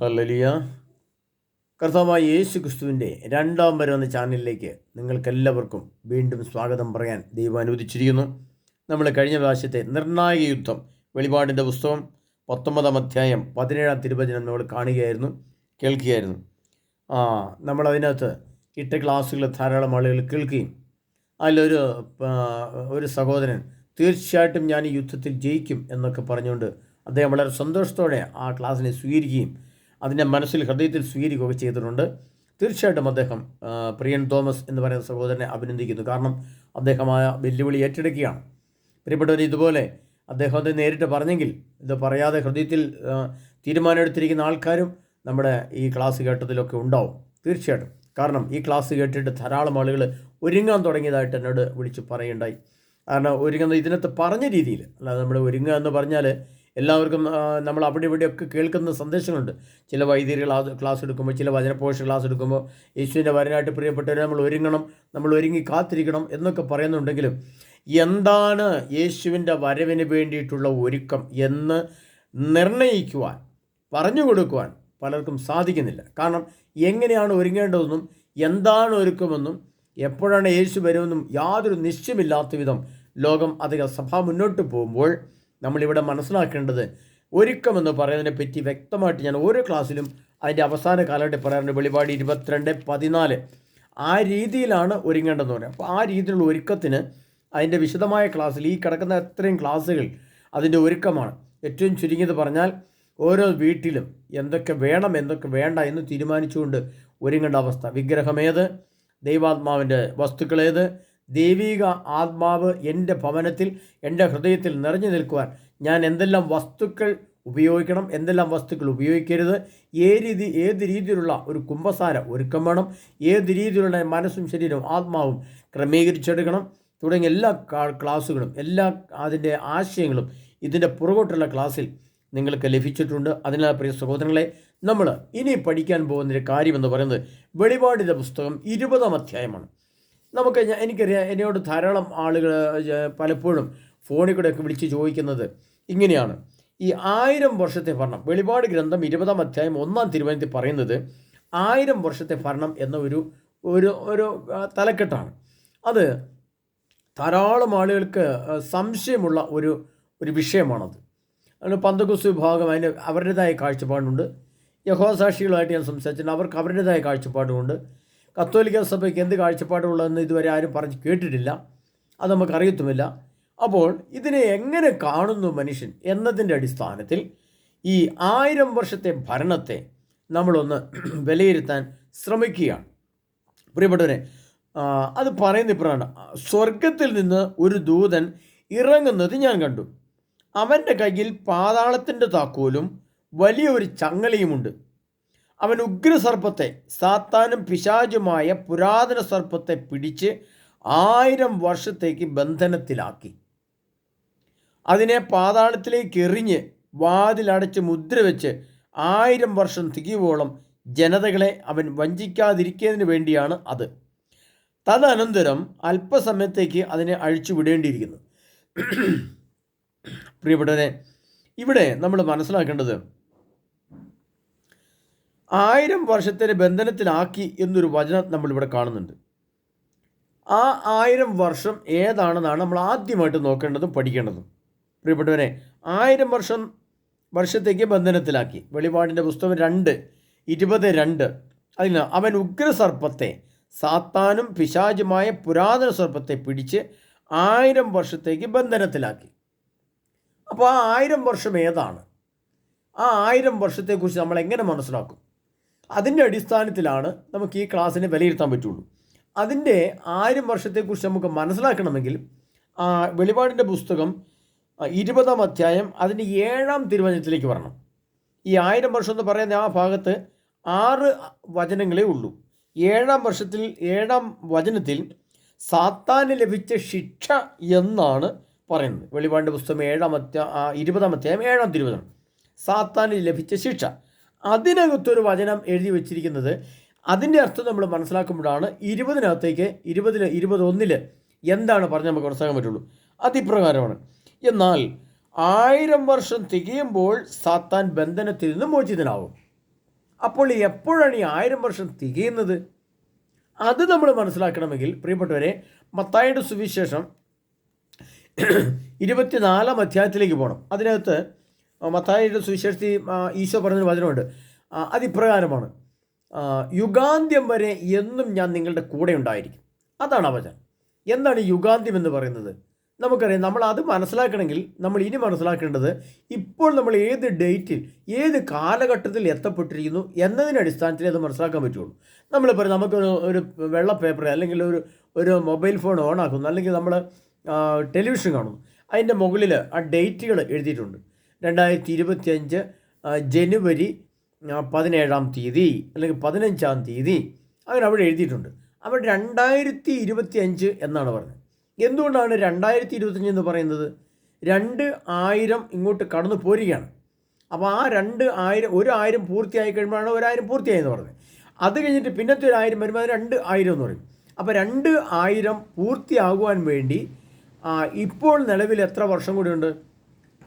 ഹല്ലലിയ. കർത്താവായ യേശു ക്രിസ്തുവിന്റെ രണ്ടാം വരെ വന്ന ചാനലിലേക്ക് നിങ്ങൾക്കെല്ലാവർക്കും വീണ്ടും സ്വാഗതം പറയാൻ ദൈവം അനുവദിച്ചിരിക്കുന്നു. നമ്മൾ കഴിഞ്ഞ പ്രാവശ്യത്തെ നിർണായക യുദ്ധം വെളിപാടിന്റെ പുസ്തകം പത്തൊമ്പതാം അധ്യായം പതിനേഴാം തിരുവചനം നമ്മൾ കാണുകയായിരുന്നു കേൾക്കുകയായിരുന്നു. ആ നമ്മളതിനകത്ത് ഇട്ട ക്ലാസ്സുകൾ ധാരാളം ആളുകൾ കേൾക്കുകയും അതിലൊരു ഒരു സഹോദരൻ തീർച്ചയായിട്ടും ഞാൻ ഈ യുദ്ധത്തിൽ ജയിക്കും എന്നൊക്കെ പറഞ്ഞുകൊണ്ട് അദ്ദേഹം വളരെ സന്തോഷത്തോടെ ആ ക്ലാസ്സിനെ സ്വീകരിക്കുകയും അതിനെ മനസ്സിൽ ഹൃദയത്തിൽ സ്വീകരിക്കുകയൊക്കെ ചെയ്തിട്ടുണ്ട്. തീർച്ചയായിട്ടും അദ്ദേഹം പ്രിയൻ തോമസ് എന്ന് പറയുന്ന സഹോദരനെ അഭിനന്ദിക്കുന്നു. കാരണം അദ്ദേഹമായ വെല്ലുവിളി ഏറ്റെടുക്കുകയാണ്. പ്രിയപ്പെട്ടവർ ഇതുപോലെ അദ്ദേഹത്തെ നേരിട്ട് പറഞ്ഞെങ്കിൽ ഇത് പറയാതെ ഹൃദയത്തിൽ തീരുമാനമെടുത്തിരിക്കുന്ന ആൾക്കാരും നമ്മുടെ ഈ ക്ലാസ് കേട്ടതിലൊക്കെ ഉണ്ടാവും. തീർച്ചയായിട്ടും. കാരണം ഈ ക്ലാസ് കേട്ടിട്ട് ധാരാളം ആളുകൾ ഒരുങ്ങാൻ തുടങ്ങിയതായിട്ട് എന്നോട് വിളിച്ച് പറയുണ്ടായി കാരണം ഒരുങ്ങുന്ന ഇതിനകത്ത് പറഞ്ഞ രീതിയിൽ അല്ലാതെ നമ്മൾ ഒരുങ്ങുക എന്ന് പറഞ്ഞാൽ എല്ലാവർക്കും നമ്മൾ അവിടെ ഇവിടെയൊക്കെ കേൾക്കുന്ന സന്ദേശങ്ങളുണ്ട്. ചില വൈദ്യർ ക്ലാസ് എടുക്കുമ്പോൾ ചില വചനപോഷ ക്ലാസ് എടുക്കുമ്പോൾ യേശുവിന്റെ വരനായിട്ട് പ്രിയപ്പെട്ടവരെ നമ്മൾ ഒരുങ്ങണം നമ്മൾ ഒരുങ്ങി കാത്തിരിക്കണം എന്നൊക്കെ പറയുന്നുണ്ടെങ്കിലും എന്താണ് യേശുവിന്റെ വരവിന് വേണ്ടിയിട്ടുള്ള ഒരുക്കം എന്ന് നിർണയിക്കുവാൻ പറഞ്ഞു കൊടുക്കുവാൻ പലർക്കും സാധിക്കുന്നില്ല. കാരണം എങ്ങനെയാണ് ഒരുങ്ങേണ്ടതെന്നും എന്താണ് ഒരുക്കമെന്നും എപ്പോഴാണ് യേശു വരുമെന്നും യാതൊരു നിശ്ചയമില്ലാത്ത വിധം ലോകം അധികം സഭ മുന്നോട്ട് പോകുമ്പോൾ നമ്മളിവിടെ മനസ്സിലാക്കേണ്ടത് ഒരുക്കമെന്ന് പറയുന്നതിനെ പറ്റി വ്യക്തമായിട്ട് ഞാൻ ഓരോ ക്ലാസ്സിലും അതിന്റെ അവസാന കാലഘട്ടം പറയാറുണ്ട്. വെളിപാട് ഇരുപത്തിരണ്ട് പതിനാല്. ആ രീതിയിലാണ് ഒരുങ്ങേണ്ടതെന്ന് പറയാം. അപ്പോൾ ആ രീതിയിലുള്ള ഒരുക്കത്തിന് അതിന്റെ വിശദമായ ക്ലാസ്സിൽ ഈ കിടക്കുന്ന അത്രയും ക്ലാസ്സുകൾ അതിന്റെ ഒരുക്കമാണ്. ഏറ്റവും ചുരുങ്ങിയത് പറഞ്ഞാൽ ഓരോ വീട്ടിലും എന്തൊക്കെ വേണം എന്തൊക്കെ വേണ്ട എന്ന് തീരുമാനിച്ചുകൊണ്ട് ഒരുങ്ങേണ്ട അവസ്ഥ. വിഗ്രഹമേത്? ദൈവാത്മാവിന്റെ വസ്തുക്കളേത്? ദൈവിക ആത്മാവ് എന്റെ ഭവനത്തിൽ എന്റെ ഹൃദയത്തിൽ നിറഞ്ഞു നിൽക്കുവാൻ ഞാൻ എന്തെല്ലാം വസ്തുക്കൾ ഉപയോഗിക്കണം എന്തെല്ലാം വസ്തുക്കൾ ഉപയോഗിക്കരുത് ഏത് രീതി ഏത് രീതിയിലുള്ള ഒരു കുംഭസാര ഒരുക്കം വേണം ഏത് രീതിയിലുള്ള മനസ്സും ശരീരവും ആത്മാവും ക്രമീകരിച്ചെടുക്കണം തുടങ്ങിയ എല്ലാ ക്ലാസ്സുകളും എല്ലാ അതിന്റെ ആശയങ്ങളും ഇതിന്റെ പുറകോട്ടുള്ള ക്ലാസ്സിൽ നിങ്ങൾക്ക് ലഭിച്ചിട്ടുണ്ട്. അതിനാൽ പ്രിയ സഹോദരങ്ങളെ നമ്മൾ ഇനി പഠിക്കാൻ പോകുന്നൊരു കാര്യമെന്ന് പറയുന്നത് വെളിപാടിന്റെ പുസ്തകം ഇരുപതാം അധ്യായമാണ്. നമുക്ക് എനിക്കറിയാം എന്നോട് ധാരാളം ആളുകൾ പലപ്പോഴും ഫോണിൽ കൂടെയൊക്കെ വിളിച്ച് ചോദിക്കുന്നത് ഇങ്ങനെയാണ്. ഈ ആയിരം വർഷത്തെ ഭരണം വെളിപാട് ഗ്രന്ഥം ഇരുപതാം അധ്യായം ഒന്നാം തിരുവനന്തപുരത്തിൽ പറയുന്നത് ആയിരം വർഷത്തെ ഭരണം എന്ന ഒരു ഒരു ഒരു തലക്കെട്ടാണ്. അത് ധാരാളം ആളുകൾക്ക് സംശയമുള്ള ഒരു ഒരു വിഷയമാണത്. അതിന് പന്തകുസ് വിഭാഗം അതിന് അവരുടേതായ കാഴ്ചപ്പാടുണ്ട്. യഹോസാക്ഷികളായിട്ട് ഞാൻ സംസാരിച്ചിട്ടുണ്ട്. അവർക്ക് അവരുടേതായ കാഴ്ചപ്പാടുമുണ്ട്. കത്തോലിക്ക സഭയ്ക്ക് എന്ത് കാഴ്ചപ്പാടുള്ളതെന്ന് ഇതുവരെ ആരും പറഞ്ഞ് കേട്ടിട്ടില്ല. അത് നമുക്കറിയത്തുമില്ല. അപ്പോൾ ഇതിനെ എങ്ങനെ കാണുന്നു മനുഷ്യൻ എന്നതിന്റെ അടിസ്ഥാനത്തിൽ ഈ ആയിരം വർഷത്തെ ഭരണത്തെ നമ്മളൊന്ന് വിലയിരുത്താൻ ശ്രമിക്കുകയാണ്. പ്രിയപ്പെട്ടവരെ അത് പറയുന്ന ഇപ്പോഴാണ് സ്വർഗത്തിൽ നിന്ന് ഒരു ദൂതൻ ഇറങ്ങുന്നത് ഞാൻ കണ്ടു. അവന്റെ കയ്യിൽ പാതാളത്തിന്റെ താക്കോലും വലിയൊരു ചങ്ങലയുമുണ്ട്. അവൻ ഉഗ്രസർപ്പത്തെ സാത്താനും പിശാചുമായ പുരാതന സർപ്പത്തെ പിടിച്ച് ആയിരം വർഷത്തേക്ക് ബന്ധനത്തിലാക്കി. അതിനെ പാതാളത്തിലേക്ക് എറിഞ്ഞ് വാതിലടച്ച് മുദ്ര വെച്ച് ആയിരം വർഷം തികയുവോളം ജനതകളെ അവൻ വഞ്ചിക്കാതിരിക്കുന്നതിന് വേണ്ടിയാണ് അത്. തദനന്തരം അല്പസമയത്തേക്ക് അതിനെ അഴിച്ചു വിടേണ്ടിയിരിക്കുന്നു. പ്രിയപ്പെട്ടവരെ ഇവിടെ നമ്മൾ മനസ്സിലാക്കേണ്ടത് ആയിരം വർഷത്തിന് ബന്ധനത്തിലാക്കി എന്നൊരു വചനം നമ്മളിവിടെ കാണുന്നുണ്ട്. ആ ആയിരം വർഷം ഏതാണെന്നാണ് നമ്മൾ ആദ്യമായിട്ട് നോക്കേണ്ടതും പഠിക്കേണ്ടതും. പ്രിയപ്പെട്ടവരെ ആയിരം വർഷം വർഷത്തേക്ക് ബന്ധനത്തിലാക്കി. വെളിപാടിന്റെ പുസ്തകം രണ്ട് ഇരുപത് രണ്ട്. അതിന് അവൻ ഉഗ്രസർപ്പത്തെ സാത്താനും പിശാചുമായ പുരാതന സർപ്പത്തെ പിടിച്ച് ആയിരം വർഷത്തേക്ക് ബന്ധനത്തിലാക്കി. അപ്പോൾ ആ ആയിരം വർഷം ഏതാണ്? ആ ആയിരം വർഷത്തെക്കുറിച്ച് നമ്മൾ എങ്ങനെ മനസ്സിലാക്കും? അതിന്റെ അടിസ്ഥാനത്തിലാണ് നമുക്ക് ഈ ക്ലാസ്സിനെ വിലയിരുത്താൻ പറ്റുള്ളൂ. അതിന്റെ ആയിരം വർഷത്തെക്കുറിച്ച് നമുക്ക് മനസ്സിലാക്കണമെങ്കിൽ വെളിപാടിന്റെ പുസ്തകം ഇരുപതാം അധ്യായം അതിന്റെ ഏഴാം തിരുവചനത്തിലേക്ക് വരണം. ഈ ആയിരം വർഷം എന്ന് പറയുന്ന ആ ഭാഗത്ത് ആറ് വചനങ്ങളേ ഉള്ളൂ. ഏഴാം വർഷത്തിൽ ഏഴാം വചനത്തിൽ സാത്താന് ലഭിച്ച ശിക്ഷ എന്നാണ് പറയുന്നത്. വെളിപാടിന്റെ പുസ്തകം ഏഴാം അധ്യായം ആ, ഇരുപതാം അധ്യായം ഏഴാം തിരുവചനം. സാത്താന് ലഭിച്ച ശിക്ഷ. അതിനകത്തൊരു വചനം എഴുതി വച്ചിരിക്കുന്നത് അതിന്റെ അർത്ഥം നമ്മൾ മനസ്സിലാക്കുമ്പോഴാണ് ഇരുപതിനകത്തേക്ക് ഇരുപതിൽ ഇരുപതൊന്നിൽ എന്താണ് പറഞ്ഞ് നമുക്ക് മനസ്സിലാക്കാൻ പറ്റുള്ളൂ. അതിപ്രകാരമാണ്. എന്നാൽ ആയിരം വർഷം തികയുമ്പോൾ സാത്താൻ ബന്ധനത്തിൽ നിന്ന് മോചിതനാവും. അപ്പോൾ എപ്പോഴാണ് ഈ ആയിരം വർഷം തികയുന്നത്? അത് നമ്മൾ മനസ്സിലാക്കണമെങ്കിൽ പ്രിയപ്പെട്ടവരെ മത്തായുടെ സുവിശേഷം ഇരുപത്തിനാലാം അധ്യായത്തിലേക്ക് പോകണം അതിനകത്ത് മത്തായിയുടെ സുവിശേഷത്തിൽ ഈശോ പറഞ്ഞൊരു വചനമുണ്ട്. അതിപ്രകാരമാണ്. യുഗാന്ത്യം വരെ എന്നും ഞാൻ നിങ്ങളുടെ കൂടെ ഉണ്ടായിരിക്കും. അതാണ് ആ വചനം. എന്താണ് യുഗാന്ത്യം എന്ന് പറയുന്നത്? നമുക്കറിയാം നമ്മൾ അത് മനസ്സിലാക്കണമെങ്കിൽ നമ്മൾ ഇനി മനസ്സിലാക്കേണ്ടത് ഇപ്പോൾ നമ്മൾ ഏത് ഡേറ്റിൽ ഏത് കാലഘട്ടത്തിൽ എത്തപ്പെട്ടിരിക്കുന്നു എന്നതിന്റെ അടിസ്ഥാനത്തിൽ അത് മനസ്സിലാക്കാൻ പറ്റുള്ളൂ. നമ്മളിപ്പോൾ നമുക്കൊരു ഒരു വെള്ള പേപ്പർ അല്ലെങ്കിൽ ഒരു ഒരു മൊബൈൽ ഫോൺ ഓൺ ആക്കുന്നു. അല്ലെങ്കിൽ നമ്മൾ ടെലിവിഷൻ കാണുന്നു. അതിന്റെ മുകളിൽ ആ ഡേറ്റുകൾ എഴുതിയിട്ടുണ്ട്. രണ്ടായിരത്തി ഇരുപത്തിയഞ്ച് ജനുവരി പതിനേഴാം തീയതി അല്ലെങ്കിൽ പതിനഞ്ചാം തീയതി അങ്ങനെ അവിടെ എഴുതിയിട്ടുണ്ട്. അവിടെ രണ്ടായിരത്തി ഇരുപത്തി അഞ്ച് എന്നാണ് പറഞ്ഞത്. എന്തുകൊണ്ടാണ് രണ്ടായിരത്തി ഇരുപത്തഞ്ച് എന്ന് പറയുന്നത്? രണ്ട് ആയിരം ഇങ്ങോട്ട് കടന്നു പോരുകയാണ്. അപ്പോൾ ആ രണ്ട് ആയിരം ഒരു ആയിരം പൂർത്തിയായി കഴിയുമ്പോഴാണ് ഒരായിരം പൂർത്തിയായെന്ന് പറഞ്ഞത് അത് കഴിഞ്ഞിട്ട് പിന്നത്തെ ഒരു ആയിരം വരുമ്പോൾ രണ്ട് ആയിരം എന്ന് പറയും. അപ്പോൾ രണ്ട് ആയിരം പൂർത്തിയാകുവാൻ വേണ്ടി ഇപ്പോൾ നിലവിൽ എത്ര വർഷം കൂടിയുണ്ട്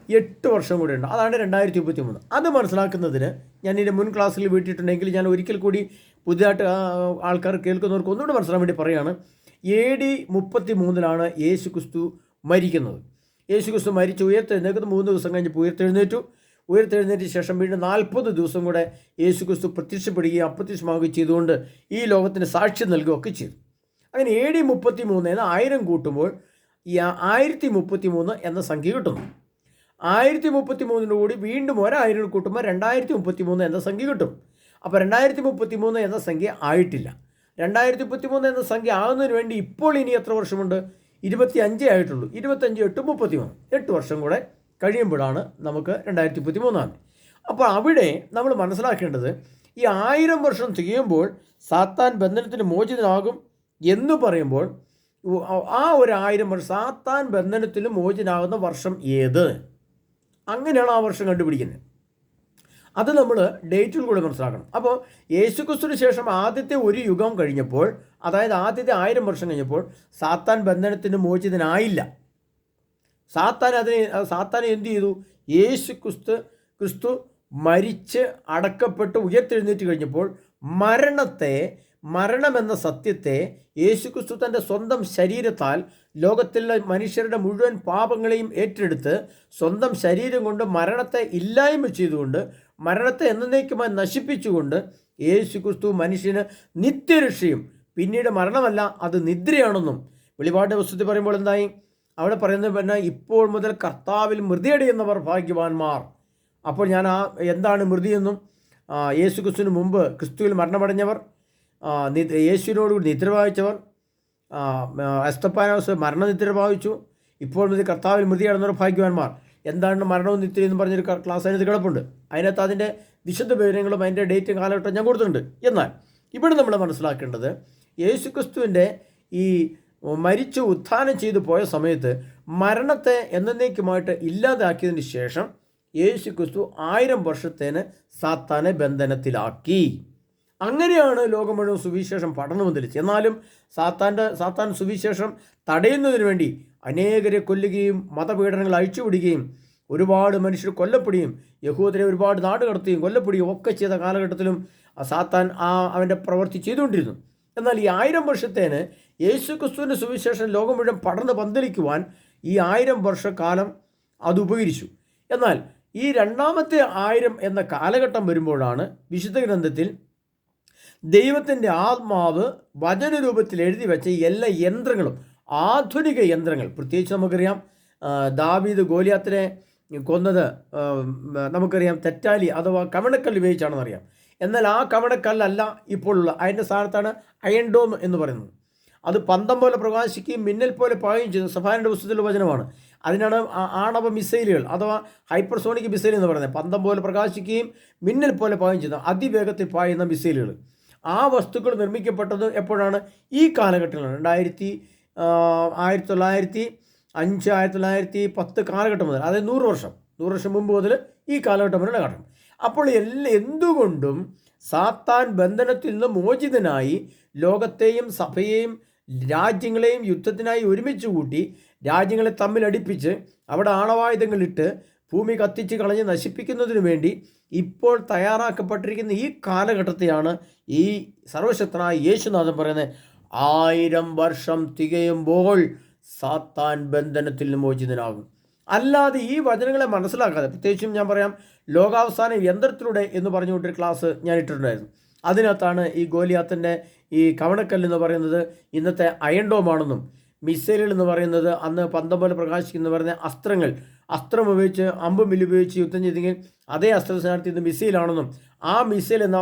എട്ട് വർഷം കൂടി ഉണ്ട്. അതാണ് രണ്ടായിരത്തി മുപ്പത്തി മൂന്ന് അത് മനസ്സിലാക്കുന്നതിന് ഞാൻ ഇതിന്റെ മുൻ ക്ലാസ്സിൽ വീട്ടിട്ടുണ്ടെങ്കിൽ ഞാൻ ഒരിക്കൽ കൂടി പുതിയതായിട്ട് ആൾക്കാർ കേൾക്കുന്നവർക്ക് ഒന്നുകൂടി മനസ്സിലാൻ വേണ്ടി പറയുകയാണ് എ ഡി മുപ്പത്തി മൂന്നിലാണ് യേശു ക്രിസ്തു മരിക്കുന്നത്. യേശു ക്രിസ്തു മരിച്ച് ഉയർത്തെഴുന്നേക്കുന്നത് മൂന്ന് ദിവസം കഴിഞ്ഞ് ഉയർത്തെഴുന്നേറ്റു. ഉയർത്തെഴുന്നേറ്റ ശേഷം വീണ്ടും നാൽപ്പത് ദിവസം കൂടെ യേശു ക്രിസ്തു പ്രത്യക്ഷപ്പെടുകയും അപ്രത്യക്ഷമാവുകയും ചെയ്തുകൊണ്ട് ഈ ലോകത്തിന് സാക്ഷ്യം നൽകുകയൊക്കെ ചെയ്തു. അങ്ങനെ എ ഡി മുപ്പത്തി മൂന്ന് എന്ന ആയിരം കൂട്ടുമ്പോൾ ഈ ആയിരത്തി മുപ്പത്തി മൂന്ന് എന്ന സംഖ്യ കിട്ടുന്നു. ആയിരത്തി മുപ്പത്തി മൂന്നിന്റെ കൂടി വീണ്ടും ഒരായിരം കൂട്ടുമ്പോൾ രണ്ടായിരത്തി മുപ്പത്തി മൂന്ന് എന്ന സംഖ്യ കിട്ടും. അപ്പോൾ രണ്ടായിരത്തി മുപ്പത്തി മൂന്ന് എന്ന സംഖ്യ ആയിട്ടില്ല. രണ്ടായിരത്തി മുപ്പത്തി മൂന്ന് എന്ന സംഖ്യ ആകുന്നതിന് വേണ്ടി ഇപ്പോൾ ഇനി എത്ര വർഷമുണ്ട്? ഇരുപത്തി അഞ്ചേ ആയിട്ടുള്ളൂ. ഇരുപത്തഞ്ച് എട്ട് മുപ്പത്തി മൂന്ന് എട്ട് വർഷം കൂടെ കഴിയുമ്പോഴാണ് നമുക്ക് രണ്ടായിരത്തി മുപ്പത്തി മൂന്നാം അപ്പോൾ അവിടെ നമ്മൾ മനസ്സിലാക്കേണ്ടത് ഈ ആയിരം വർഷം തികയുമ്പോൾ സാത്താൻ ബന്ധനത്തിന് മോചിതനാകും എന്ന് പറയുമ്പോൾ ആ ഒരു ആയിരം വർഷം സാത്താൻ ബന്ധനത്തിൽ മോചിതനാകുന്ന വർഷം ഏത്? അങ്ങനെയാണ് ആ വർഷം കണ്ടുപിടിക്കുന്നത്. അത് നമ്മൾ ഡേറ്റിൽ കൂടെ മനസ്സിലാക്കണം. അപ്പോൾ യേശുക്രിസ്തുവിന് ശേഷം ആദ്യത്തെ ഒരു യുഗം കഴിഞ്ഞപ്പോൾ അതായത് ആദ്യത്തെ ആയിരം വർഷം കഴിഞ്ഞപ്പോൾ സാത്താൻ ബന്ധനത്തിന് മോചിതനായില്ല. സാത്താൻ അതിനെ സാത്താൻ എന്ത് ചെയ്തു? യേശു ക്രിസ്തു ക്രിസ്തു മരിച്ച് അടക്കപ്പെട്ട് ഉയർത്തെഴുന്നേറ്റ് കഴിഞ്ഞപ്പോൾ മരണത്തെ മരണമെന്ന സത്യത്തെ യേശുക്രിസ്തു തന്റെ സ്വന്തം ശരീരത്താൽ ലോകത്തിലെ മനുഷ്യരുടെ മുഴുവൻ പാപങ്ങളെയും ഏറ്റെടുത്ത് സ്വന്തം ശരീരം കൊണ്ട് മരണത്തെ ഇല്ലായ്മ ചെയ്തുകൊണ്ട് മരണത്തെ എന്നേക്കുമായി നശിപ്പിച്ചുകൊണ്ട് യേശുക്രിസ്തു മനുഷ്യന് നിത്യരക്ഷയും പിന്നീട് മരണമല്ല അത് നിദ്രയാണെന്നും വെളിപാട് വസ്തുതി പറയുമ്പോൾ എന്തായി? അവിടെ പറയുന്നത് പിന്നെ ഇപ്പോൾ മുതൽ കർത്താവിൽ മൃതിയടിയുന്നവർ ഭാഗ്യവാന്മാർ. അപ്പോൾ ഞാൻ ആ എന്താണ് മൃതിയെന്നും യേശു ക്രിസ്തുവിന് മുമ്പ് ക്രിസ്തുവിൽ മരണമടഞ്ഞവർ യേശുവിനോടുകൂടി നിദ്ര പ്രാപിച്ചവർ അസ്തപ്പാനോസ് മരണനിദ്ര പ്രാപിച്ചു ഇപ്പോൾ മുതൽ കർത്താവിൽ മൃതി കടന്നവർ ഭാഗ്യവാന്മാർ എന്താണ് മരണവും നിത്യം എന്ന് പറഞ്ഞൊരു ക്ലാസ് അതിനകത്ത് കിടപ്പുണ്ട്. അതിനകത്ത് അതിന്റെ വിശദ വിവരങ്ങളും അതിന്റെ ഡേറ്റും കാലഘട്ടം ഞാൻ കൊടുത്തിട്ടുണ്ട്. എന്നാൽ ഇവിടെ നമ്മൾ മനസ്സിലാക്കേണ്ടത് യേശു ക്രിസ്തുവിന്റെ ഈ മരിച്ചു ഉത്ഥാനം ചെയ്തു പോയ സമയത്ത് മരണത്തെ എന്നേക്കുമായിട്ട് ഇല്ലാതാക്കിയതിന് ശേഷം യേശു ക്രിസ്തു ആയിരം വർഷത്തേന് സാത്താനെ ബന്ധനത്തിലാക്കി. അങ്ങനെയാണ് ലോകം മുഴുവൻ സുവിശേഷം പഠനം ധരിച്ചത് എന്നാലും സാത്താന്റെ സാത്താൻ സുവിശേഷം തടയുന്നതിന് വേണ്ടി അനേകരെ കൊല്ലുകയും മതപീഡനങ്ങൾ അഴിച്ചുവിടുകയും ഒരുപാട് മനുഷ്യർ കൊല്ലപ്പെടുകയും യഹൂദരെ ഒരുപാട് നാട് കടത്തുകയും കൊല്ലപ്പെടുകയും ഒക്കെ ചെയ്ത കാലഘട്ടത്തിലും സാത്താൻ ആ അവന്റെ പ്രവൃത്തി ചെയ്തുകൊണ്ടിരുന്നു. എന്നാൽ ഈ ആയിരം വർഷത്തേന് യേശു ക്രിസ്തുവിന്റെ സുവിശേഷം ലോകം മുഴുവൻ പടർന്ന് പന്തലിക്കുവാൻ ഈ ആയിരം വർഷക്കാലം അത് ഉപകരിച്ചു. എന്നാൽ ഈ രണ്ടാമത്തെ ആയിരം എന്ന കാലഘട്ടം വരുമ്പോഴാണ് വിശുദ്ധ ഗ്രന്ഥത്തിൽ ദൈവത്തിന്റെ ആത്മാവ് വചനരൂപത്തിൽ എഴുതി വെച്ച എല്ലാ യന്ത്രങ്ങളും ആധുനിക യന്ത്രങ്ങൾ പ്രത്യേകിച്ച് നമുക്കറിയാം ദാവീദ് ഗോലിയാത്തിനെ കൊന്നത് നമുക്കറിയാം തെറ്റാലി അഥവാ കവണക്കല്ല് ഉപയോഗിച്ചാണെന്നറിയാം എന്നാൽ ആ കവണക്കല്ലല്ല ഇപ്പോഴുള്ള അതിന്റെ സ്ഥാനത്താണ് അയൺ ഡോം എന്ന് പറയുന്നത്. അത് പന്തം പോലെ പ്രകാശിക്കുകയും മിന്നൽ പോലെ പായുകയും ചെയ്തു സഫാനിന്റെ പുസ്തകത്തിലുള്ള വചനമാണ്. അതിനാണ് ആണവ മിസൈലുകൾ അഥവാ ഹൈപ്പർസോണിക് മിസൈൽ എന്ന് പറയുന്നത്. പന്തം പോലെ പ്രകാശിക്കുകയും മിന്നൽ പോലെ പായുകയും ചെയ്യുന്ന അതിവേഗത്തിൽ പായുന്ന മിസൈലുകൾ. ആ വസ്തുക്കൾ നിർമ്മിക്കപ്പെട്ടത് എപ്പോഴാണ്? ഈ കാലഘട്ടത്തിലാണ്. രണ്ടായിരത്തി ആയിരത്തി തൊള്ളായിരത്തി അഞ്ച് ആയിരത്തി തൊള്ളായിരത്തി പത്ത് കാലഘട്ടം മുതൽ അതായത് നൂറ് വർഷം നൂറ് വർഷം മുമ്പ് മുതൽ ഈ കാലഘട്ടം വരെയുള്ള കാലഘട്ടം. അപ്പോൾ എല്ലാ എന്തുകൊണ്ടും സാത്താൻ ബന്ധനത്തിൽ നിന്ന് മോചിതനായി ലോകത്തെയും സഭയെയും രാജ്യങ്ങളെയും യുദ്ധത്തിനായി ഒരുമിച്ച് കൂട്ടി രാജ്യങ്ങളെ തമ്മിലടിപ്പിച്ച് അവിടെ ആണവായുധങ്ങളിട്ട് ഭൂമി കത്തിച്ച് കളഞ്ഞ് നശിപ്പിക്കുന്നതിനു വേണ്ടി ഇപ്പോൾ തയ്യാറാക്കപ്പെട്ടിരിക്കുന്ന ഈ കാലഘട്ടത്തെയാണ് ഈ സർവശക്തനായ യേശുനാഥൻ പറയുന്നത്. ആയിരം വർഷം തികയുമ്പോൾ സാത്താൻ ബന്ധനത്തിൽ മോചിതനാകും. അല്ലാതെ ഈ വചനങ്ങളെ മനസ്സിലാക്കാതെ പ്രത്യേകിച്ചും ഞാൻ പറയാം ലോകാവസാന യന്ത്രത്തിലൂടെ എന്ന് പറഞ്ഞുകൊണ്ടൊരു ക്ലാസ് ഞാൻ ഇട്ടിട്ടുണ്ടായിരുന്നു. അതിനകത്താണ് ഈ ഗോലിയാത്തിന്റെ ഈ കവണക്കല്ല് എന്ന് പറയുന്നത് ഇന്നത്തെ അയൺ ഡോമാണെന്നും മിസൈലുകൾ എന്ന് പറയുന്നത് അന്ന് പന്തം പോലെ പ്രകാശിക്കുന്ന പറയുന്ന അസ്ത്രങ്ങൾ അസ്ത്രം ഉപയോഗിച്ച് അമ്പും വില്ലുപയോഗിച്ച് യുദ്ധം ചെയ്തെങ്കിൽ അതേ അസ്ത്ര സ്ഥാനാർത്ഥി ഇന്ന് മിസൈലാണെന്നും ആ മിസൈൽ എന്ന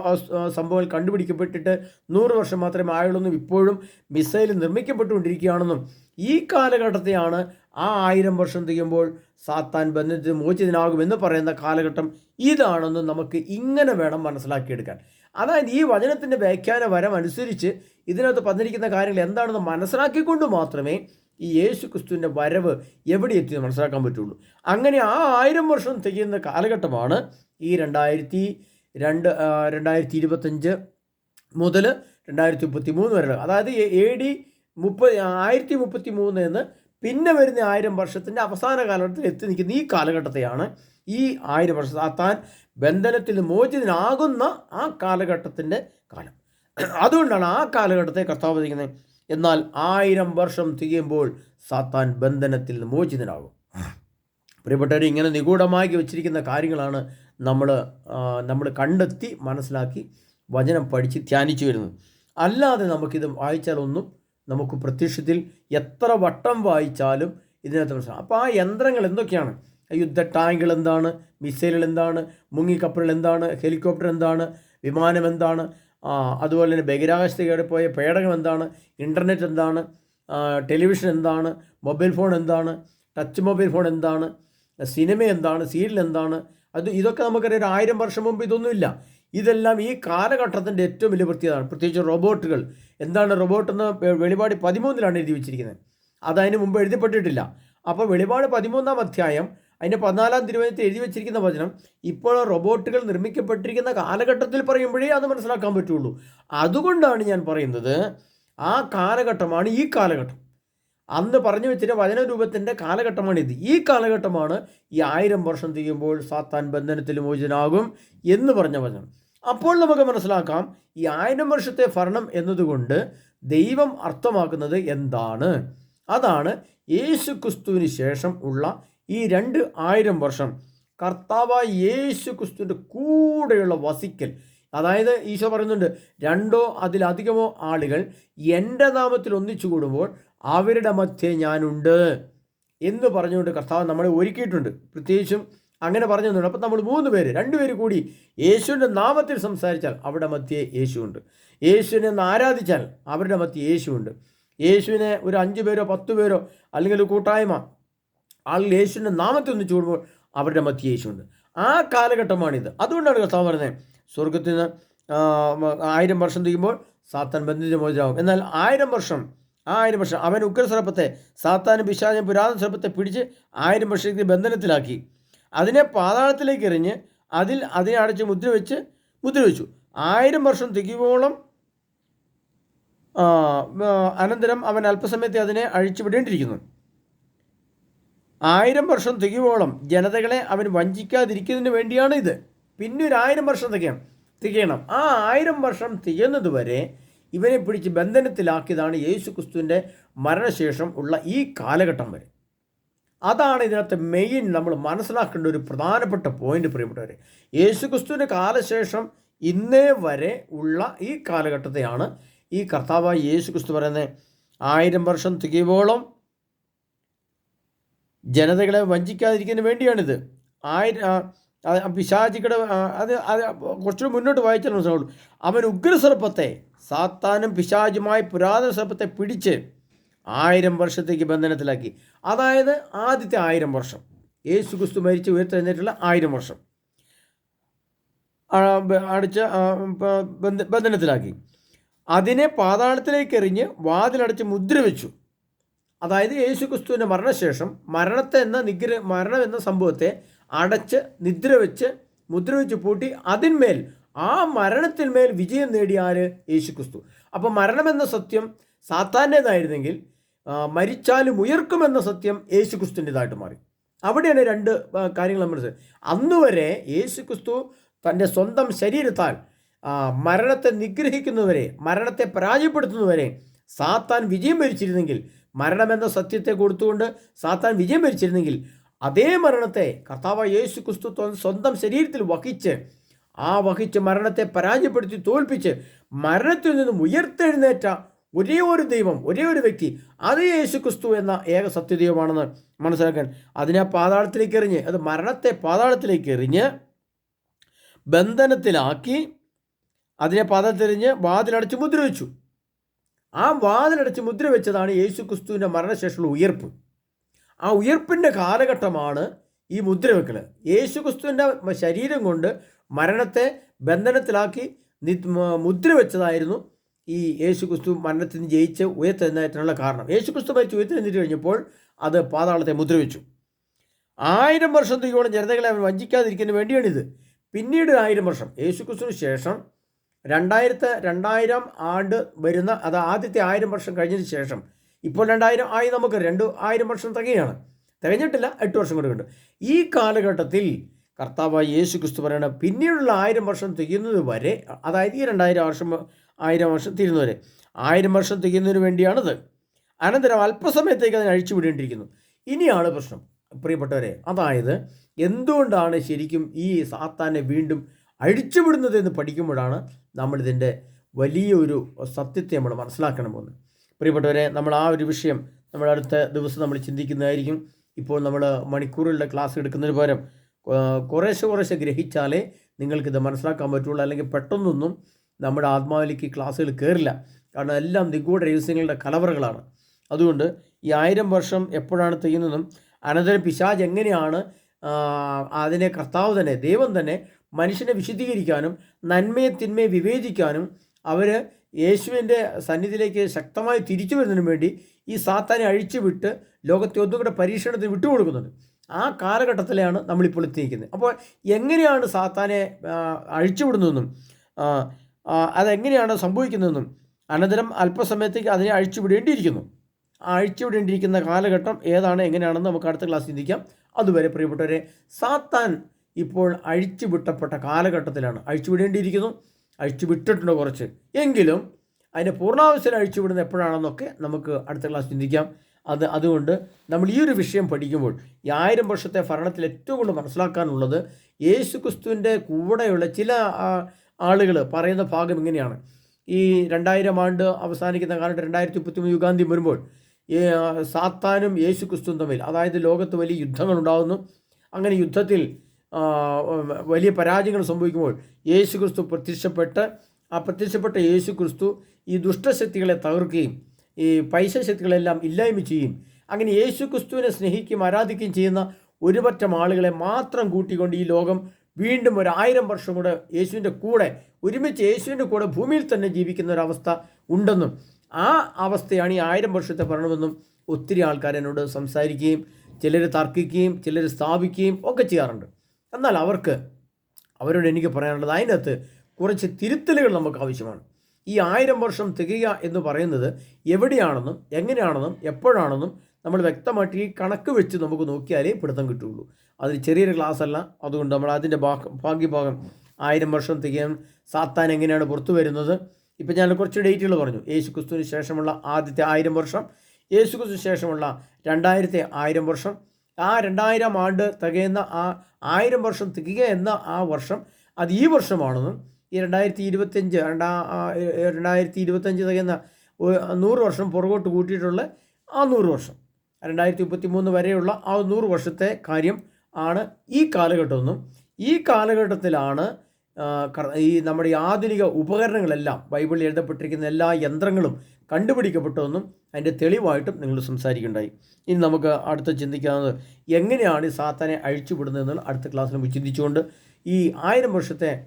സംഭവം കണ്ടുപിടിക്കപ്പെട്ടിട്ട് നൂറ് വർഷം മാത്രമേ ആയുള്ളൂന്നും ഇപ്പോഴും മിസൈൽ നിർമ്മിക്കപ്പെട്ടുകൊണ്ടിരിക്കുകയാണെന്നും ഈ കാലഘട്ടത്തെയാണ് ആ ആയിരം വർഷം തികയുമ്പോൾ സാത്താൻ ബന്ധത്തിൽ മോചിതനാകുമെന്ന് പറയുന്ന കാലഘട്ടം ഇതാണെന്ന് നമുക്ക് ഇങ്ങനെ വേണം മനസ്സിലാക്കിയെടുക്കാൻ. അതായത് ഈ വചനത്തിന്റെ വ്യാഖ്യാന വരം അനുസരിച്ച് ഇതിനകത്ത് പറഞ്ഞിരിക്കുന്ന കാര്യങ്ങൾ എന്താണെന്ന് മനസ്സിലാക്കിക്കൊണ്ട് മാത്രമേ ഈ യേശു ക്രിസ്തുവിന്റെ വരവ് എവിടെ എത്തി മനസ്സിലാക്കാൻ പറ്റുള്ളൂ. അങ്ങനെ ആ ആയിരം വർഷം തികയുന്ന കാലഘട്ടമാണ് ഈ രണ്ടായിരത്തി രണ്ട് രണ്ടായിരത്തി ഇരുപത്തഞ്ച് മുതൽ രണ്ടായിരത്തി മുപ്പത്തി മൂന്ന് വരെ അതായത് എ ഡി മുപ്പത് ആയിരത്തി മുപ്പത്തി മൂന്ന് എന്ന് പിന്നെ വരുന്ന ആയിരം വർഷത്തിന്റെ അവസാന കാലഘട്ടത്തിൽ എത്തി നിൽക്കുന്ന ഈ കാലഘട്ടത്തെയാണ് ഈ ആയിരം വർഷം. ആ താൻ ബന്ധനത്തിൽ മോചിതനാകുന്ന ആ കാലഘട്ടത്തിന്റെ കാലം. അതുകൊണ്ടാണ് ആ കാലഘട്ടത്തെ കർത്താവ് എന്നാൽ ആയിരം വർഷം തികയുമ്പോൾ സാത്താൻ ബന്ധനത്തിൽ നിന്ന് മോചിതനാകും. പ്രിയപ്പെട്ടവർ ഇങ്ങനെ നിഗൂഢമാക്കി വെച്ചിരിക്കുന്ന കാര്യങ്ങളാണ് നമ്മൾ നമ്മൾ കണ്ടെത്തി മനസ്സിലാക്കി വചനം പഠിച്ച് ധ്യാനിച്ചു വരുന്നത്. അല്ലാതെ നമുക്കിത് വായിച്ചാലൊന്നും നമുക്ക് പ്രത്യക്ഷത്തിൽ എത്ര വട്ടം വായിച്ചാലും ഇതിനകത്ത് പ്രശ്നം അപ്പോൾ ആ യന്ത്രങ്ങൾ എന്തൊക്കെയാണ്? യുദ്ധ ടാങ്കുകൾ എന്താണ്? മിസൈലുകൾ എന്താണ്? മുങ്ങിക്കപ്പലുകൾ എന്താണ്? ഹെലികോപ്റ്റർ എന്താണ്? വിമാനം എന്താണ്? അതുപോലെ തന്നെ ബഹിരാകാശത്തേക്ക് പോയ പേടകം എന്താണ്? ഇന്റർനെറ്റ് എന്താണ്? ടെലിവിഷൻ എന്താണ്? മൊബൈൽ ഫോൺ എന്താണ്? ടച്ച് മൊബൈൽ ഫോൺ എന്താണ്? സിനിമ എന്താണ്? സീരിയൽ എന്താണ്? അത് ഇതൊക്കെ നമുക്കറിയാം. ഒരു ആയിരം വർഷം മുമ്പ് ഇതൊന്നുമില്ല ഇതെല്ലാം ഈ കാലഘട്ടത്തിന്റെ ഏറ്റവും വലിയ പ്രത്യേകതയാണ് പ്രത്യേകിച്ച് റോബോട്ടുകൾ എന്താണ് റോബോട്ട് എന്ന് വെളിപാട് പതിമൂന്നിലാണ് എഴുതി വെച്ചിരിക്കുന്നത്. അതതിന് മുമ്പ് എഴുതപ്പെട്ടിട്ടില്ല. അപ്പോൾ വെളിപാട് പതിമൂന്നാം അധ്യായം അതിന്റെ പതിനാലാം തിരുവനന്തപുരത്ത് എഴുതി വെച്ചിരിക്കുന്ന വചനം ഇപ്പോൾ റോബോട്ടുകൾ നിർമ്മിക്കപ്പെട്ടിരിക്കുന്ന കാലഘട്ടത്തിൽ പറയുമ്പോഴേ അത് മനസ്സിലാക്കാൻ പറ്റുള്ളൂ. അതുകൊണ്ടാണ് ഞാൻ പറയുന്നത് ആ കാലഘട്ടമാണ് ഈ കാലഘട്ടം. അന്ന് പറഞ്ഞു വെച്ചിട്ട് വചനരൂപത്തിന്റെ കാലഘട്ടമാണിത്. ഈ കാലഘട്ടമാണ് ഈ ആയിരം വർഷം തീരുമ്പോൾ സാത്താൻ ബന്ധനത്തിൽ മോചനാകും എന്ന് പറഞ്ഞ വചനം. അപ്പോൾ നമുക്ക് മനസ്സിലാക്കാം ഈ ആയിരം വർഷത്തെ ഭരണം എന്നതുകൊണ്ട് ദൈവം അർത്ഥമാക്കുന്നത് എന്താണ്? അതാണ് യേശു ക്രിസ്തുവിന് ശേഷം ഉള്ള ഈ രണ്ട് ആയിരം വർഷം കർത്താവായ യേശു ക്രിസ്തുവിന്റെ കൂടെയുള്ള വസിക്കൽ. അതായത് ഈശോ പറയുന്നുണ്ട് രണ്ടോ അതിലധികമോ ആളുകൾ എന്റെ നാമത്തിൽ ഒന്നിച്ചു കൂടുമ്പോൾ അവരുടെ മധ്യേ ഞാനുണ്ട് എന്ന് പറഞ്ഞുകൊണ്ട് കർത്താവ് നമ്മളെ ഒരുക്കിയിട്ടുണ്ട്. പ്രത്യേകിച്ചും അങ്ങനെ പറഞ്ഞു തന്നുണ്ട് അപ്പം നമ്മൾ മൂന്ന് പേര് രണ്ടുപേര് കൂടി യേശുവിന്റെ നാമത്തിൽ സംസാരിച്ചാൽ അവിടെ മധ്യേ യേശുവുണ്ട്. യേശുവിനെ ഒന്ന് ആരാധിച്ചാൽ അവരുടെ മധ്യേ യേശുവുണ്ട്. യേശുവിനെ ഒരു അഞ്ച് പേരോ പത്ത് പേരോ അല്ലെങ്കിൽ കൂട്ടായ്മ ആളുകൾ യേശുവിന്റെ നാമത്തിൽ ഒന്ന് ചൂടുമ്പോൾ അവരുടെ മധ്യ യേശുണ്ട് ആ കാലഘട്ടമാണിത്. അതുകൊണ്ടാണ് കർത്താവ് പറയുന്നത് സ്വർഗത്തിൽ നിന്ന് ആയിരം വർഷം തീയുമ്പോൾ സാത്താൻ ബന്ധിച്ച് മോചനമാകും എന്നാൽ ആയിരം വർഷം ആ ആയിരം വർഷം അവൻ ഉഗ്രസർപ്പത്തെ സാത്താനും പിശാചും പുരാതന സർപ്പത്തെ പിടിച്ച് ആയിരം വർഷത്തേക്ക് ബന്ധനത്തിലാക്കി. അതിനെ പാതാളത്തിലേക്ക് എറിഞ്ഞ് അതിൽ അതിനെ അടച്ച് മുദ്ര വെച്ച് മുദ്ര വെച്ചു. ആയിരം വർഷം തികയോളം അനന്തരം അവൻ അല്പസമയത്തെ അതിനെ അഴിച്ചു വിടേണ്ടിയിരിക്കുന്നു ആയിരം വർഷം തികയോളം ജനതകളെ അവൻ വഞ്ചിക്കാതിരിക്കുന്നതിന് വേണ്ടിയാണ് ഇത്. പിന്നെ ഒരു ആയിരം വർഷം തികയണം തികയണം. ആ ആയിരം വർഷം തികയുന്നത് വരെ ഇവനെ പിടിച്ച് ബന്ധനത്തിലാക്കിയതാണ് യേശു ക്രിസ്തുവിന്റെ മരണശേഷം ഉള്ള ഈ കാലഘട്ടം വരെ. അതാണ് ഇതിനകത്ത് മെയിൻ നമ്മൾ മനസ്സിലാക്കേണ്ട ഒരു പ്രധാനപ്പെട്ട പോയിന്റ് പ്രിയപ്പെട്ടവരെ. യേശു ക്രിസ്തുവിന്റെ കാലശേഷം ഇന്നേ വരെ ഉള്ള ഈ കാലഘട്ടത്തെയാണ് ഈ കർത്താവായ യേശു ക്രിസ്തു പറയുന്നത് ആയിരം വർഷം തികയോളം ജനതകളെ വഞ്ചിക്കാതിരിക്കാൻ വേണ്ടിയാണിത്. ആയിരം പിശാചിക്കടെ അത് അത് കുറച്ചുകൂടി മുന്നോട്ട് വായിച്ചാൽ മനസ്സിലാവുള്ളൂ. അവൻ ഉഗ്രസർപ്പത്തെ സാത്താനും പിശാചുമായി പുരാതന സർപ്പത്തെ പിടിച്ച് ആയിരം വർഷത്തേക്ക് ബന്ധനത്തിലാക്കി. അതായത് ആദ്യത്തെ ആയിരം വർഷം. യേശു ക്രിസ്തു മരിച്ച് ഉയർത്തെഴുന്നേറ്റുള്ള ആയിരം വർഷം. അടിച്ച് ബന്ധനത്തിലാക്കി. അതിനെ പാതാളത്തിലേക്ക് എറിഞ്ഞ് വാതിലടച്ച് മുദ്ര വെച്ചു അതായത് യേശു ക്രിസ്തുവിന്റെ മരണശേഷം മരണത്തെ എന്ന നിഗ്ര മരണം എന്ന സംഭവത്തെ അടച്ച് നിദ്ര വെച്ച് മുദ്ര വെച്ച് പൂട്ടി അതിന്മേൽ ആ മരണത്തിന്മേൽ വിജയം നേടിയ ആര്? യേശു ക്രിസ്തു അപ്പം മരണമെന്ന സത്യം സാത്താന്റേതായിരുന്നെങ്കിൽ മരിച്ചാലും ഉയർക്കുമെന്ന സത്യം യേശു ക്രിസ്തുവിന്റെതായിട്ട് മാറി. അവിടെയാണ് രണ്ട് കാര്യങ്ങൾ നമ്മൾ അന്നുവരെ യേശു ക്രിസ്തു തന്റെ സ്വന്തം ശരീരത്താൽ മരണത്തെ നിഗ്രഹിക്കുന്നവരെ മരണത്തെ പരാജയപ്പെടുത്തുന്നവരെ സാത്താൻ വിജയം ഭരിച്ചിരുന്നെങ്കിൽ മരണമെന്ന സത്യത്തെ കൊടുത്തുകൊണ്ട് സാത്താൻ വിജയം വരിച്ചിരുന്നെങ്കിൽ അതേ മരണത്തെ കർത്താവ് യേശു ക്രിസ്തു സ്വന്തം ശരീരത്തിൽ വഹിച്ച് ആ വഹിച്ച് മരണത്തെ പരാജയപ്പെടുത്തി തോൽപ്പിച്ച് മരണത്തിൽ നിന്നും ഉയർത്തെഴുന്നേറ്റ ഒരേ ഒരു ദൈവം ഒരേ ഒരു വ്യക്തി അത് യേശു ക്രിസ്തു എന്ന ഏക സത്യദൈവമാണെന്ന് മനസ്സിലാക്കാൻ. അതിനെ പാതാളത്തിലേക്ക് എറിഞ്ഞ് അത് മരണത്തെ പാതാളത്തിലേക്ക് എറിഞ്ഞ് ബന്ധനത്തിലാക്കി അതിനെ പാതാളത്തിലെറിഞ്ഞ് വാതിലടച്ച് മുദ്ര വെച്ചു ആ വാതിലടച്ച് മുദ്ര വെച്ചതാണ് യേശു ക്രിസ്തുവിന്റെ മരണശേഷമുള്ള ഉയർപ്പ്. ആ ഉയർപ്പിന്റെ കാലഘട്ടമാണ് ഈ മുദ്ര വെക്കൽ. യേശു ക്രിസ്തുവിന്റെ ശരീരം കൊണ്ട് മരണത്തെ ബന്ധനത്തിലാക്കി മുദ്ര വെച്ചതായിരുന്നു ഈ യേശു ക്രിസ്തു മരണത്തിൽ നിന്ന് ജയിച്ച് ഉയർത്തെഴുന്നേറ്റിനുള്ള കാരണം. യേശു ക്രിസ്തു മരിച്ച് ഉയർത്തെഴുന്നേറ്റ് കഴിഞ്ഞപ്പോൾ അത് പാതാളത്തെ മുദ്ര വെച്ചു. ആയിരം വർഷത്തേക്കോളം ജനതകളെ അവൻ വഞ്ചിക്കാതിരിക്കുന്നതിന് വേണ്ടിയാണിത്. പിന്നീട് ആയിരം വർഷം. യേശു ക്രിസ്തുവിന് ശേഷം രണ്ടായിരത്തെ രണ്ടായിരം ആണ്ട് വരുന്ന അത് ആദ്യത്തെ ആയിരം വർഷം കഴിഞ്ഞതിന് ശേഷം ഇപ്പോൾ രണ്ടായിരം ആയി നമുക്ക് രണ്ട് ആയിരം വർഷം തികയാണ് തികഞ്ഞിട്ടില്ല എട്ട് വർഷം കൂടെ ഉണ്ട്. ഈ കാലഘട്ടത്തിൽ കർത്താവായ യേശു ക്രിസ്തു പറയണ പിന്നീടുള്ള ആയിരം വർഷം തികയുന്നത് വരെ അതായത് ഈ രണ്ടായിരം വർഷം ആയിരം വർഷം തീരുന്നവരെ ആയിരം വർഷം തികയുന്നതിന് വേണ്ടിയാണത്. അനന്തരം അല്പസമയത്തേക്ക് അതിനെ അഴിച്ചു വിടേണ്ടിയിരിക്കുന്നു. ഇനിയാണ് പ്രശ്നം. പ്രിയപ്പെട്ടവരെ അതായത് എന്തുകൊണ്ടാണ് ശരിക്കും ഈ സാത്താനെ വീണ്ടും അഴിച്ചുവിടുന്നത് എന്ന് പഠിക്കുമ്പോഴാണ് നമ്മളിതിന്റെ വലിയൊരു സത്യത്തെ നമ്മൾ മനസ്സിലാക്കണം പോകുന്നത് പ്രിയപ്പെട്ടവരെ നമ്മൾ ആ ഒരു വിഷയം നമ്മൾ അടുത്ത ദിവസം നമ്മൾ ചിന്തിക്കുന്നതായിരിക്കും. ഇപ്പോൾ നമ്മൾ മണിക്കൂറുകളുടെ ക്ലാസ് എടുക്കുന്നതിന് പകരം കുറേശ്ശെ കുറേശ്ശെ ഗ്രഹിച്ചാലേ നിങ്ങൾക്കിത് മനസ്സിലാക്കാൻ പറ്റുള്ളൂ. അല്ലെങ്കിൽ പെട്ടെന്നൊന്നും നമ്മുടെ ആത്മാവിലേക്ക് ക്ലാസ്സുകൾ കയറില്ല. കാരണം എല്ലാം നിഗൂഢ രഹസ്യങ്ങളുടെ കലവറകളാണ്. അതുകൊണ്ട് ഈ ആയിരം വർഷം എപ്പോഴാണ് തെയ്യുന്നതും അനന്തരം പിശാജ് എങ്ങനെയാണ് അതിനെ കർത്താവ് തന്നെ ദൈവം തന്നെ മനുഷ്യനെ വിശുദ്ധീകരിക്കാനും നന്മയെ തിന്മയെ വിവേചിക്കാനും അവർ യേശുവിന്റെ സന്നിധിയിലേക്ക് ശക്തമായി തിരിച്ചു വരുന്നതിനു വേണ്ടി ഈ സാത്താനെ അഴിച്ചുവിട്ട് ലോകത്തെ ഒന്നുകൂടെ പരീക്ഷണത്തിന് വിട്ടുകൊടുക്കുന്നുണ്ട് ആ കാലഘട്ടത്തിലാണ് നമ്മളിപ്പോൾ എത്തിയിരിക്കുന്നത്. അപ്പോൾ എങ്ങനെയാണ് സാത്താനെ അഴിച്ചുവിടുന്നതെന്നും അതെങ്ങനെയാണ് സംഭവിക്കുന്നതെന്നും അനന്തരം അല്പസമയത്തേക്ക് അതിനെ അഴിച്ചുവിടേണ്ടിയിരിക്കുന്നു. അഴിച്ചുവിടേണ്ടിയിരിക്കുന്ന കാലഘട്ടം ഏതാണ് എങ്ങനെയാണെന്ന് നമുക്ക് അടുത്ത ക്ലാസ് ചിന്തിക്കാം. അതുവരെ പ്രിയപ്പെട്ടവരെ സാത്താൻ ഇപ്പോൾ അഴിച്ചു വിട്ടപ്പെട്ട കാലഘട്ടത്തിലാണ് അഴിച്ചു വിടേണ്ടിയിരിക്കുന്നു അഴിച്ചു വിട്ടിട്ടുണ്ട് കുറച്ച്. എങ്കിലും അതിന്റെ പൂർണാവസ്ഥയിൽ അഴിച്ചുവിടുന്നത് എപ്പോഴാണെന്നൊക്കെ നമുക്ക് അടുത്ത ക്ലാസ് ചിന്തിക്കാം. അത് അതുകൊണ്ട് നമ്മൾ ഈ ഒരു വിഷയം പഠിക്കുമ്പോൾ ഈ ആയിരം വർഷത്തെ ഭരണത്തിൽ ഏറ്റവും കൂടുതൽ മനസ്സിലാക്കാനുള്ളത് യേശു ക്രിസ്തുവിന്റെ കൂടെയുള്ള ചില ആളുകൾ പറയുന്ന ഭാഗം ഇങ്ങനെയാണ്. ഈ രണ്ടായിരം ആണ്ട് അവസാനിക്കുന്ന കാലത്ത് രണ്ടായിരത്തി മുപ്പത്തിമൂന്ന് യുഗാന്തി വരുമ്പോൾ സാത്താനും യേശു ക്രിസ്തുവും തമ്മിൽ അതായത് ലോകത്ത് വലിയ യുദ്ധങ്ങളുണ്ടാകുന്നു അങ്ങനെ യുദ്ധത്തിൽ വലിയ പരാജയങ്ങൾ സംഭവിക്കുമ്പോൾ യേശു ക്രിസ്തു പ്രത്യക്ഷപ്പെട്ട് ആ പ്രത്യക്ഷപ്പെട്ട യേശു ക്രിസ്തു ഈ ദുഷ്ടശക്തികളെ തകർക്കുകയും ഈ പൈസ ശക്തികളെല്ലാം ഇല്ലായ്മ ചെയ്യും അങ്ങനെ യേശു ക്രിസ്തുവിനെ സ്നേഹിക്കുകയും ആരാധിക്കുകയും ചെയ്യുന്ന ഒരുപറ്റം ആളുകളെ മാത്രം കൂട്ടിക്കൊണ്ട് ഈ ലോകം വീണ്ടും ഒരു ആയിരം വർഷം കൂടെ യേശുവിന്റെ കൂടെ ഒരുമിച്ച് യേശുവിന്റെ കൂടെ ഭൂമിയിൽ തന്നെ ജീവിക്കുന്ന ഒരവസ്ഥ ഉണ്ടെന്നും ആ അവസ്ഥയാണ് ഈ ആയിരം വർഷത്തെ ഭരണമെന്നും ഒത്തിരി ആൾക്കാർ എന്നോട് സംസാരിക്കുകയും ചിലർ തർക്കിക്കുകയും ചിലർ സ്ഥാപിക്കുകയും ഒക്കെ ചെയ്യാറുണ്ട്. എന്നാൽ അവർക്ക് അവരോട് എനിക്ക് പറയാനുള്ളത് അതിനകത്ത് കുറച്ച് തിരുത്തലുകൾ നമുക്ക് ആവശ്യമാണ്. ഈ ആയിരം വർഷം തികയുക എന്ന് പറയുന്നത് എവിടെയാണെന്നും എങ്ങനെയാണെന്നും എപ്പോഴാണെന്നും നമ്മൾ വ്യക്തമായിട്ട് ഈ കണക്ക് വെച്ച് നമുക്ക് നോക്കിയാലേ പിടുത്തം കിട്ടുകയുള്ളൂ. അത് ചെറിയൊരു ക്ലാസ് അല്ല അതുകൊണ്ട് നമ്മൾ അതിന്റെ ഭാഗ ഭാഗ്യഭാഗം ആയിരം വർഷം തികയാൻ സാത്താൻ എങ്ങനെയാണ് പുറത്തു വരുന്നത്? ഇപ്പം ഞാൻ കുറച്ച് ഡേറ്റുകൾ പറഞ്ഞു. യേശു ക്രിസ്തുവിന് ശേഷമുള്ള ആദ്യത്തെ ആയിരം വർഷം യേശു ക്രിസ്തുവിന് ശേഷമുള്ള രണ്ടായിരത്തെ ആയിരം വർഷം ആ രണ്ടായിരം ആണ്ട് തികയുന്ന ആ ആയിരം വർഷം തികയുക എന്ന ആ വർഷം അത് ഈ വർഷമാണെന്നും ഈ രണ്ടായിരത്തി ഇരുപത്തഞ്ച് രണ്ടാ രണ്ടായിരത്തി ഇരുപത്തഞ്ച് തികയുന്ന നൂറ് വർഷം പുറകോട്ട് കൂട്ടിയിട്ടുള്ള ആ നൂറ് വർഷം. രണ്ടായിരത്തി മുപ്പത്തി മൂന്ന് വരെയുള്ള ആ നൂറ് വർഷത്തെ കാര്യം ആണ് ഈ കാലഘട്ടമെന്നും ഈ കാലഘട്ടത്തിലാണ് ഈ നമ്മുടെ ആധുനിക ഉപകരണങ്ങളെല്ലാം ബൈബിളിൽ എഴുതപ്പെട്ടിരിക്കുന്ന എല്ലാ യന്ത്രങ്ങളും കണ്ടുപിടിക്കപ്പെട്ടതെന്നും അതിന്റെ തെളിവായിട്ടും നിങ്ങൾ സംസാരിക്കുന്നുണ്ടായി. ഇനി നമുക്ക് അടുത്ത ചിന്തിക്കാവുന്നത് എങ്ങനെയാണ് സാത്താനെ അഴിച്ചുവിടുന്നതെന്നുള്ള അടുത്ത ക്ലാസ്സിൽ നമുക്ക് ചിന്തിച്ചുകൊണ്ട് ഈ ആയിരം വർഷത്തെ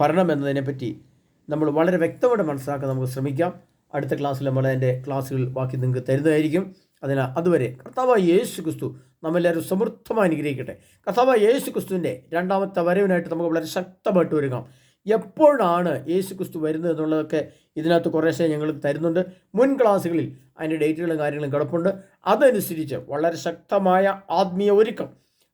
ഭരണം എന്നതിനെപ്പറ്റി നമ്മൾ വളരെ വ്യക്തമായിട്ട് മനസ്സിലാക്കാൻ നമുക്ക് ശ്രമിക്കാം. അടുത്ത ക്ലാസ്സിൽ നമ്മൾ അതിന്റെ ക്ലാസ്സുകൾ ബാക്കി നിങ്ങൾക്ക് തരുന്നതായിരിക്കും. അതിനാൽ അതുവരെ കർത്താവ് യേശു ക്രിസ്തു നമ്മളെല്ലാവരും സമൃദ്ധമായി അനുഗ്രഹിക്കട്ടെ. കഥാവ യേശു ക്രിസ്തുവിന്റെ രണ്ടാമത്തെ വരവിനായിട്ട് നമുക്ക് വളരെ ശക്തമായിട്ട് ഒരുങ്ങാം. എപ്പോഴാണ് യേശു ക്രിസ്തു വരുന്നത് എന്നുള്ളതൊക്കെ ഇതിനകത്ത് കുറേശ്ശെ ഞങ്ങൾ തരുന്നുണ്ട്. മുൻ ക്ലാസ്സുകളിൽ അതിന്റെ ഡേറ്റുകളും കാര്യങ്ങളും കിടപ്പുണ്ട്. അതനുസരിച്ച് വളരെ ശക്തമായ ആത്മീയ ഒരുക്കം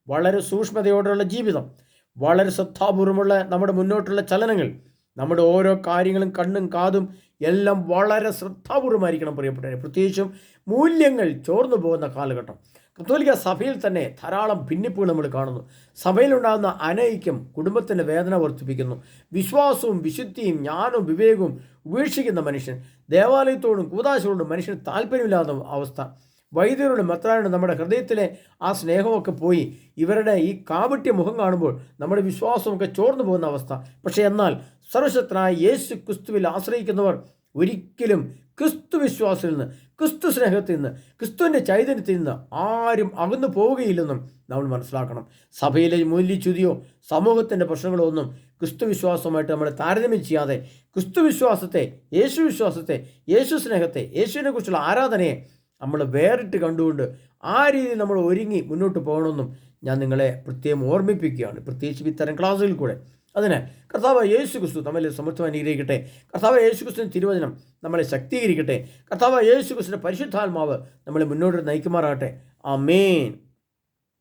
വളരെ സൂക്ഷ്മതയോടെയുള്ള ജീവിതം വളരെ ശ്രദ്ധാപൂർവമുള്ള നമ്മുടെ മുന്നോട്ടുള്ള ചലനങ്ങൾ നമ്മുടെ ഓരോ കാര്യങ്ങളും കണ്ണും കാതും എല്ലാം വളരെ ശ്രദ്ധാപൂർവമായിരിക്കണം പ്രിയപ്പെട്ടവരെ. പ്രത്യേകിച്ചും മൂല്യങ്ങൾ ചോർന്നു പോകുന്ന കാലഘട്ടം. കത്തോലിക്ക സഭയിൽ തന്നെ ധാരാളം ഭിന്നിപ്പുകൾ നമ്മൾ കാണുന്നു. സഭയിലുണ്ടാകുന്ന അനൈക്യം കുടുംബത്തിന്റെ വേദന വർദ്ധിപ്പിക്കുന്നു. വിശ്വാസവും വിശുദ്ധിയും ജ്ഞാനവും വിവേകവും ഉപേക്ഷിക്കുന്ന മനുഷ്യൻ ദേവാലയത്തോടും കൂതാശയോടും മനുഷ്യന് താല്പര്യമില്ലാത്ത അവസ്ഥ. വൈദ്യരോടും മെത്രാനോടും നമ്മുടെ ഹൃദയത്തിലെ ആ സ്നേഹമൊക്കെ പോയി. ഇവരുടെ ഈ കാവട്യ മുഖം കാണുമ്പോൾ നമ്മുടെ വിശ്വാസമൊക്കെ ചോർന്നു പോകുന്ന അവസ്ഥ. പക്ഷേ എന്നാൽ സർവശക്തനായ യേശു ക്രിസ്തുവിൽ ആശ്രയിക്കുന്നവർ ഒരിക്കലും ക്രിസ്തു വിശ്വാസത്തിൽ നിന്ന് ക്രിസ്തു സ്നേഹത്തിൽ നിന്ന് ക്രിസ്തുവിന്റെ ചൈതന്യത്തിൽ നിന്ന് ആരും അകന്നു പോവുകയില്ലെന്നും നമ്മൾ മനസ്സിലാക്കണം. സഭയിലെ മൂല്യച്യുതിയോ സമൂഹത്തിന്റെ പ്രശ്നങ്ങളോ ഒന്നും ക്രിസ്തു വിശ്വാസവുമായിട്ട് നമ്മൾ താരതമ്യം ചെയ്യാതെ ക്രിസ്തു വിശ്വാസത്തെ യേശു വിശ്വാസത്തെ യേശു സ്നേഹത്തെ യേശുവിനെ കുറിച്ചുള്ള ആരാധനയെ നമ്മൾ വേറിട്ട് കണ്ടുകൊണ്ട് ആ രീതിയിൽ നമ്മൾ ഒരുങ്ങി മുന്നോട്ട് പോകണമെന്നും ഞാൻ നിങ്ങളെ പ്രത്യേകം ഓർമ്മിപ്പിക്കുകയാണ്. പ്രത്യേകിച്ച് ഇത്തരം ക്ലാസ്സുകളിൽ കൂടെ. അതിനാൽ കർത്താവ് യേശു ക്രിസ്തു നമ്മളെ സമൃദ്ധം അനുഗ്രഹിക്കട്ടെ. കർത്താവ് യേശു ക്രിസ്തുവിന് തിരുവചനം നമ്മളെ ശക്തീകരിക്കട്ടെ. കർത്താവ് യേശു ക്രിസ്തുവിന്റെ പരിശുദ്ധാത്മാവ് നമ്മളെ മുന്നോട്ട് നയിക്കുമാറാകട്ടെ. ആ മേൻ